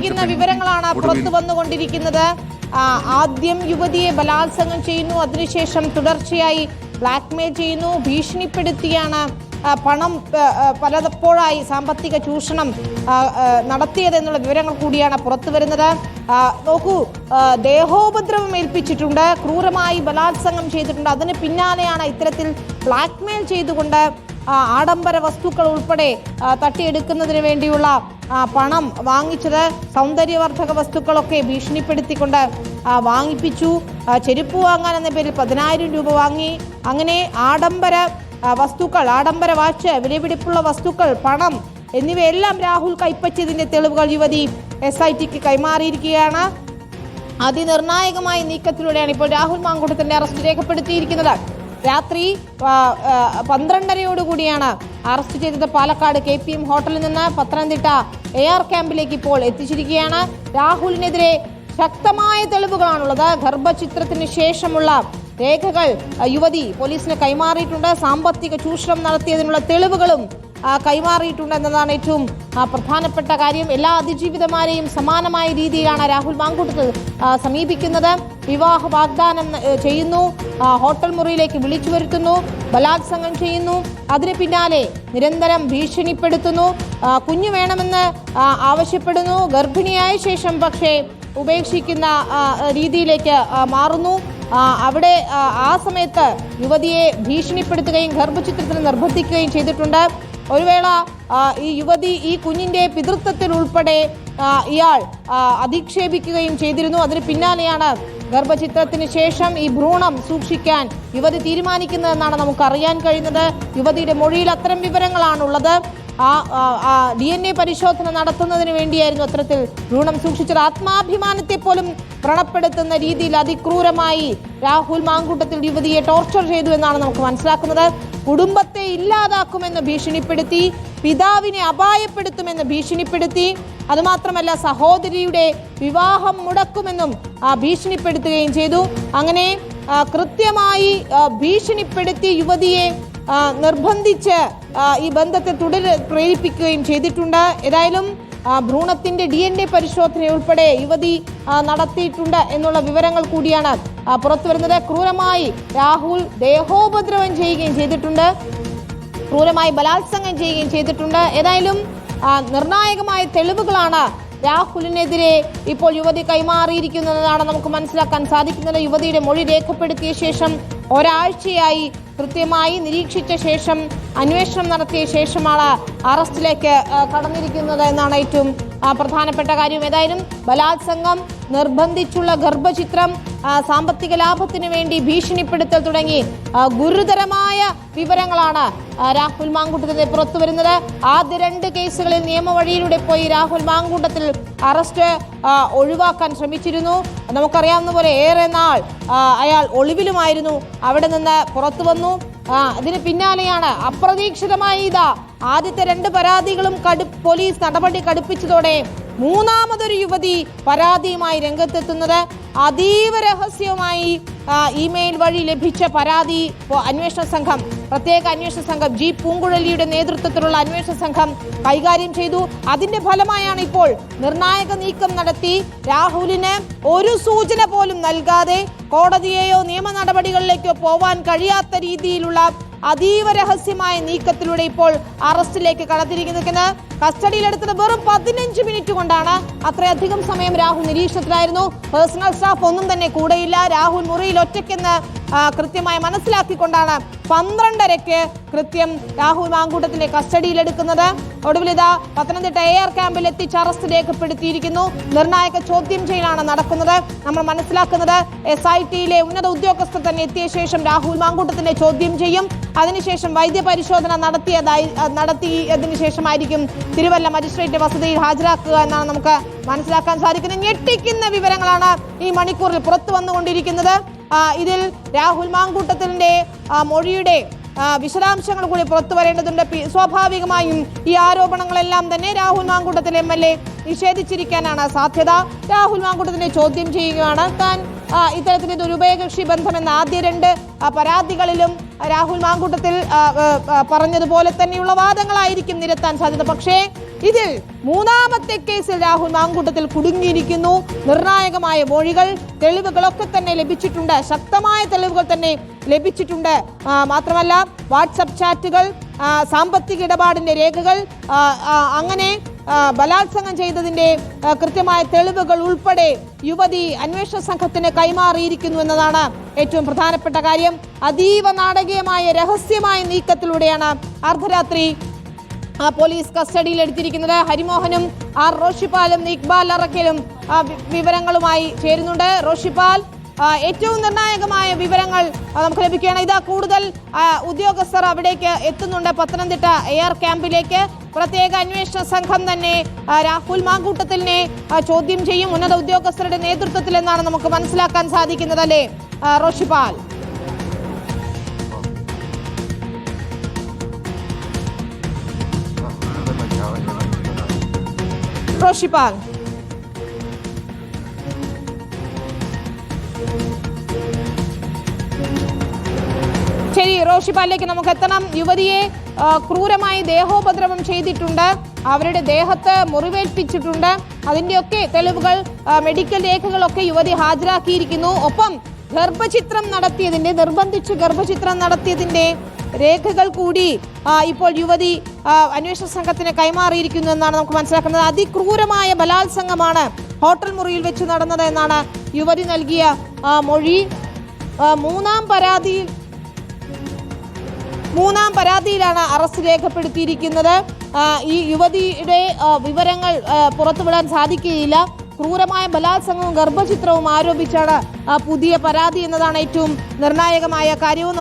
ഞെട്ടിക്കുന്ന വിവരങ്ങളാണ് പുറത്തു വന്നുകൊണ്ടിരിക്കുന്നത്. ആദ്യം യുവതിയെ ബലാത്സംഗം ചെയ്യുന്നു അതിനുശേഷം തുടർച്ചയായി ബ്ലാക്ക്മെയിൽ ചെയ്യുന്നു ഭീഷണിപ്പെടുത്തിയാണ് പണം പലപ്പോഴായി സാമ്പത്തിക ചൂഷണം നടത്തിയത് എന്നുള്ള വിവരങ്ങൾ കൂടിയാണ് പുറത്തു വരുന്നത്. നോക്കൂ ദേഹോപദ്രവം ഏൽപ്പിച്ചിട്ടുണ്ട് ക്രൂരമായി ബലാത്സംഗം ചെയ്തിട്ടുണ്ട്. അതിന് പിന്നാലെയാണ് ഇത്തരത്തിൽ ബ്ലാക്ക്മെയിൽ ചെയ്തുകൊണ്ട് ആഡംബര വസ്തുക്കൾ ഉൾപ്പെടെ തട്ടിയെടുക്കുന്നതിന് വേണ്ടിയുള്ള പണം വാങ്ങിച്ചത് സൗന്ദര്യവർദ്ധക വസ്തുക്കളൊക്കെ ഭീഷണിപ്പെടുത്തിക്കൊണ്ട് വാങ്ങിപ്പിച്ചു. ചെരുപ്പ് വാങ്ങാൻ എന്ന പേരിൽ പതിനായിരം രൂപ വാങ്ങി. അങ്ങനെ ആഡംബര വസ്തുക്കൾ ആഡംബര വാച്ച് വിലപിടിപ്പുള്ള വസ്തുക്കൾ പണം എന്നിവയെല്ലാം രാഹുൽ കൈപ്പറ്റിയതിന്റെ തെളിവുകൾ യുവതി എസ് ഐ ടിക്ക് കൈമാറിയിരിക്കുകയാണ്. അതിനിർണായകമായ നീക്കത്തിലൂടെയാണ് ഇപ്പോൾ രാഹുൽ മാങ്കൂട്ടത്തിന്റെ അറസ്റ്റ് രേഖപ്പെടുത്തിയിരിക്കുന്നത്. രാത്രി പന്ത്രണ്ടരയോടുകൂടിയാണ് അറസ്റ്റ് ചെയ്തത് പാലക്കാട് കെ പി എം ഹോട്ടലിൽ നിന്ന്. പത്തനംതിട്ട എ ആർ ക്യാമ്പിലേക്ക് ഇപ്പോൾ എത്തിച്ചിരിക്കുകയാണ്. രാഹുലിനെതിരെ ശക്തമായ തെളിവുകളാണുള്ളത്. ഗർഭചിത്രത്തിന് ശേഷമുള്ള രേഖകൾ യുവതി പോലീസിന് കൈമാറിയിട്ടുണ്ട്. സാമ്പത്തിക ചൂഷണം നടത്തിയതിനുള്ള തെളിവുകളും ആ, കൈമാറിയിട്ടുണ്ട് എന്നതാണ് ഏറ്റവും പ്രധാനപ്പെട്ട കാര്യം. എല്ലാ അതിജീവിതമാരെയും സമാനമായ രീതിയിലാണ് രാഹുൽ മാങ്കൂട്ടത്ത് സമീപിക്കുന്നത്. വിവാഹ വാഗ്ദാനം ചെയ്യുന്നു. ഹോട്ടൽ മുറിയിലേക്ക് വിളിച്ചു വരുത്തുന്നു. ബലാത്സംഗം ചെയ്യുന്നു. അതിന് പിന്നാലെ നിരന്തരം ഭീഷണിപ്പെടുത്തുന്നു. കുഞ്ഞു വേണമെന്ന് ആവശ്യപ്പെടുന്നു. ഗർഭിണിയായ ശേഷം പക്ഷേ ഉപേക്ഷിക്കുന്ന രീതിയിലേക്ക് മാറുന്നു. അവിടെ ആ, സമയത്ത് യുവതിയെ ഭീഷണിപ്പെടുത്തുകയും ഗർഭചിത്രത്തിന് നിർബന്ധിക്കുകയും ചെയ്തിട്ടുണ്ട്. ഒരു വേള ഈ യുവതി ഈ കുഞ്ഞിന്റെ പിതൃത്വത്തിൽ ഉൾപ്പെടെ ഇയാൾ അധിക്ഷേപിക്കുകയും ചെയ്തിരുന്നു. അതിന് പിന്നാലെയാണ് ഗർഭചിത്രത്തിന് ശേഷം ഈ ഭ്രൂണം സൂക്ഷിക്കാൻ യുവതി തീരുമാനിക്കുന്നതെന്നാണ് നമുക്ക് അറിയാൻ കഴിയുന്നത്. യുവതിയുടെ മൊഴിയിൽ അത്തരം വിവരങ്ങളാണുള്ളത്. ആ ഡി എൻ എ പരിശോധന നടത്തുന്നതിന് വേണ്ടിയായിരുന്നു അത്തരത്തിൽ ഭ്രൂണം സൂക്ഷിച്ചത്. ആത്മാഭിമാനത്തെ പോലും വ്രണപ്പെടുത്തുന്ന രീതിയിൽ അതിക്രൂരമായി രാഹുൽ മാങ്കൂട്ടത്തിൽ യുവതിയെ ടോർച്ചർ ചെയ്തു എന്നാണ് നമുക്ക് മനസ്സിലാക്കുന്നത്. കുടുംബത്തെ ഇല്ലാതാക്കുമെന്ന് ഭീഷണിപ്പെടുത്തി പിതാവിനെ അപായപ്പെടുത്തുമെന്ന് ഭീഷണിപ്പെടുത്തി അതുമാത്രമല്ല സഹോദരിയുടെ വിവാഹം മുടക്കുമെന്നും ആ, ഭീഷണിപ്പെടുത്തുകയും ചെയ്തു. അങ്ങനെ കൃത്യമായി ഭീഷണിപ്പെടുത്തി യുവതിയെ നിർബന്ധിച്ച് ഈ ബന്ധത്തെ തുടർ പ്രേരിപ്പിക്കുകയും ചെയ്തിട്ടുണ്ട്. ഏതായാലും ഭ്രൂണത്തിന്റെ ഡി എൻ എ പരിശോധന ഉൾപ്പെടെ യുവതി നടത്തിയിട്ടുണ്ട് എന്നുള്ള വിവരങ്ങൾ കൂടിയാണ് പുറത്തുവരുന്നത് പുറത്തു വരുന്നത്. ക്രൂരമായി രാഹുൽ ദേഹോപദ്രവം ചെയ്യുകയും ചെയ്തിട്ടുണ്ട്. ക്രൂരമായി ബലാത്സംഗം ചെയ്യുകയും ചെയ്തിട്ടുണ്ട്. ഏതായാലും നിർണായകമായ തെളിവുകളാണ് രാഹുലിനെതിരെ ഇപ്പോൾ യുവതി കൈമാറിയിരിക്കുന്നതാണ് നമുക്ക് മനസ്സിലാക്കാൻ സാധിക്കുന്നത്. യുവതിയുടെ മൊഴി രേഖപ്പെടുത്തിയ ശേഷം ഒരാഴ്ചയായി കൃത്യമായി നിരീക്ഷിച്ച ശേഷം അന്വേഷണം നടത്തിയ ശേഷമാണ് അറസ്റ്റിലേക്ക് കടന്നിരിക്കുന്നത് എന്നാണ് ഏറ്റവും പ്രധാനപ്പെട്ട കാര്യം ഏതായാലും ബലാത്സംഗം നിർബന്ധിച്ചുള്ള ഗർഭചിത്രം സാമ്പത്തിക ലാഭത്തിന് വേണ്ടി ഭീഷണിപ്പെടുത്തൽ തുടങ്ങി ഗുരുതരമായ വിവരങ്ങളാണ് രാഹുൽ മാങ്കൂട്ടത്തിന് പുറത്തു വരുന്നത്. ആദ്യ രണ്ട് കേസുകളിൽ നിയമവഴിയിലൂടെ പോയി രാഹുൽ മാങ്കൂട്ടത്തിൽ അറസ്റ്റ് ഒഴിവാക്കാൻ ശ്രമിച്ചിരുന്നു. നമുക്കറിയാവുന്ന പോലെ ഏറെ നാൾ അയാൾ ഒളിവിലുമായിരുന്നു. അവിടെ നിന്ന് പുറത്തു വന്നു. ആ, അതിന് പിന്നാലെയാണ് അപ്രതീക്ഷിതമായി ഇതാ ആദ്യത്തെ രണ്ട് പരാതികളും കടു പോലീസ് നടപടി കടുപ്പിച്ചതോടെ മൂന്നാമതൊരു യുവതി പരാതിയുമായി രംഗത്തെത്തുന്നത് അതീവ രഹസ്യവുമായി ഇമെയിൽ വഴി ലഭിച്ച പരാതി അന്വേഷണ സംഘം പ്രത്യേക അന്വേഷണ സംഘം ജി പൂങ്കുഴലിയുടെ നേതൃത്വത്തിലുള്ള അന്വേഷണ സംഘം കൈകാര്യം ചെയ്തു. അതിന്റെ ഫലമായാണ് ഇപ്പോൾ നിർണായക നീക്കം നടത്തി. രാഹുലിന് ഒരു സൂചന പോലും നൽകാതെ കോടതിയെയോ നിയമ നടപടികളിലേക്കോ പോവാൻ കഴിയാത്ത രീതിയിലുള്ള അതീവ രഹസ്യമായ നീക്കത്തിലൂടെ ഇപ്പോൾ അറസ്റ്റിലേക്ക് കടത്തിരിക്കുന്നത് കസ്റ്റഡിയിലെടുത്തത് വെറും പതിനഞ്ച് മിനിറ്റ് കൊണ്ടാണ്. അത്രയധികം സമയം രാഹുൽ നിരീക്ഷണത്തിലായിരുന്നു. പേഴ്സണൽ സ്റ്റാഫ് ഒന്നും തന്നെ കൂടെയില്ല. രാഹുൽ മുറിയിൽ ഒറ്റയ്ക്കെന്ന് കൃത്യമായി മനസ്സിലാക്കിക്കൊണ്ടാണ് പന്ത്രണ്ടരയ്ക്ക് കൃത്യം രാഹുൽ മാങ്കൂട്ടത്തിന്റെ കസ്റ്റഡിയിലെടുക്കുന്നത്. ഒടുവിൽ ഇതാ പത്തനംതിട്ട എ ആർ ക്യാമ്പിൽ എത്തിച്ച് അറസ്റ്റ് രേഖപ്പെടുത്തിയിരിക്കുന്നു. നിർണായക ചോദ്യം ചെയ്യലാണ് നടക്കുന്നത്. നമ്മൾ മനസ്സിലാക്കുന്നത് എസ് ഐ ടിയിലെ ഉന്നത ഉദ്യോഗസ്ഥർ തന്നെ എത്തിയ ശേഷം രാഹുൽ മാങ്കൂട്ടത്തിനെ ചോദ്യം ചെയ്യും. അതിനുശേഷം വൈദ്യപരിശോധന നടത്തിയതായി നടത്തിയതിനു ശേഷമായിരിക്കും തിരുവല്ല മജിസ്ട്രേറ്റ് വസതിയിൽ ഹാജരാക്കുക എന്നാണ് നമുക്ക് മനസ്സിലാക്കാൻ സാധിക്കുന്നത്. ഞെട്ടിക്കുന്ന വിവരങ്ങളാണ് ഈ മണിക്കൂറിൽ പുറത്തു വന്നുകൊണ്ടിരിക്കുന്നത്. ഇതിൽ രാഹുൽ മാങ്കൂട്ടത്തിന്റെ മൊഴിയുടെ വിശദാംശങ്ങൾ കൂടി പുറത്തു വരേണ്ടതുണ്ട്. സ്വാഭാവികമായും ഈ ആരോപണങ്ങളെല്ലാം തന്നെ Rahul Mamkootathil M L A നിഷേധിച്ചിരിക്കാനാണ് സാധ്യത. രാഹുൽ മാങ്കൂട്ടത്തിനെ ചോദ്യം ചെയ്യുകയാണ്. താൻ ഇത്തരത്തിൽ ഇത് ഉഭയകക്ഷി ബന്ധമെന്ന ആദ്യ രണ്ട് പരാതികളിലും രാഹുൽ മാങ്കൂട്ടത്തിൽ പറഞ്ഞതുപോലെ തന്നെയുള്ള വാദങ്ങളായിരിക്കും നിരത്താൻ സാധ്യത. പക്ഷേ ഇതിൽ മൂന്നാമത്തെ കേസിൽ രാഹുൽ മാങ്കൂട്ടത്തിൽ കുടുങ്ങിയിരിക്കുന്നു. നിർണായകമായ മൊഴികൾ തെളിവുകളൊക്കെ തന്നെ ലഭിച്ചിട്ടുണ്ട്. ശക്തമായ തെളിവുകൾ തന്നെ ലഭിച്ചിട്ടുണ്ട്. മാത്രമല്ല വാട്സപ്പ് ചാറ്റുകൾ സാമ്പത്തിക ഇടപാടിന്റെ രേഖകൾ അങ്ങനെ ബലാത്സംഗം ചെയ്തതിന്റെ കൃത്യമായ തെളിവുകൾ ഉൾപ്പെടെ യുവതി അന്വേഷണ സംഘത്തിന് കൈമാറിയിരിക്കുന്നു എന്നതാണ് ഏറ്റവും പ്രധാനപ്പെട്ട കാര്യം. അതീവ നാടകീയമായ രഹസ്യമായ നീക്കത്തിലൂടെയാണ് അർദ്ധരാത്രി പോലീസ് കസ്റ്റഡിയിൽ എടുത്തിരിക്കുന്നത് ഹരിമോഹനും ആർ റോഷിപ്പാലും ഇക്ബാൽ അറക്കലും വിവരങ്ങളുമായി ചേരുന്നുണ്ട്. റോഷിപ്പാൽ ഏറ്റവും നിർണായകമായ വിവരങ്ങൾ നമുക്ക് ലഭിക്കുകയാണ്. ഇതാ കൂടുതൽ ഉദ്യോഗസ്ഥർ അവിടേക്ക് എത്തുന്നുണ്ട് പത്തനംതിട്ട എയർ ക്യാമ്പിലേക്ക്. പ്രത്യേക അന്വേഷണ സംഘം തന്നെ രാഹുൽ മാങ്കൂട്ടത്തിനെ ചോദ്യം ചെയ്യും. ഉന്നത ഉദ്യോഗസ്ഥരുടെ നേതൃത്വത്തിൽ എന്നാണ് നമുക്ക് മനസ്സിലാക്കാൻ സാധിക്കുന്നത് അല്ലേ? ആ, റോഷിപ്പാൽ റോഷിപ്പാൽ ശരി റോഷിപ്പാലിലേക്ക് നമുക്ക് എത്തണം. യുവതിയെ ക്രൂരമായി ദേഹോപദ്രവം ചെയ്തിട്ടുണ്ട്. അവരുടെ ദേഹത്ത് മുറിവേൽപ്പിച്ചിട്ടുണ്ട്. അതിന്റെയൊക്കെ തെളിവുകൾ മെഡിക്കൽ രേഖകളൊക്കെ യുവതി ഹാജരാക്കിയിരിക്കുന്നു. ഒപ്പം ഗർഭചിത്രം നടത്തിയതിന്റെ നിർബന്ധിച്ച് ഗർഭചിത്രം നടത്തിയതിന്റെ രേഖകൾ കൂടി ഇപ്പോൾ യുവതി അന്വേഷണ സംഘത്തിന് കൈമാറിയിരിക്കുന്നു എന്നാണ് നമുക്ക് മനസ്സിലാക്കുന്നത്. അതിക്രൂരമായ ബലാത്സംഗമാണ് ഹോട്ടൽ മുറിയിൽ വെച്ച് നടന്നത് എന്നാണ് യുവതി നൽകിയ മൊഴി. മൂന്നാം പരാതിയിൽ മൂന്നാം പരാതിയിലാണ് അറസ്റ്റ് രേഖപ്പെടുത്തിയിരിക്കുന്നത്. ഈ യുവതിയുടെ വിവരങ്ങൾ പുറത്തുവിടാൻ സാധിക്കുകയില്ല. ക്രൂരമായ ബലാത്സംഗവും ഗർഭചിത്രവും ആരോപിച്ചാണ് പുതിയ പരാതി എന്നതാണ് ഏറ്റവും നിർണായകമായ കാര്യവും.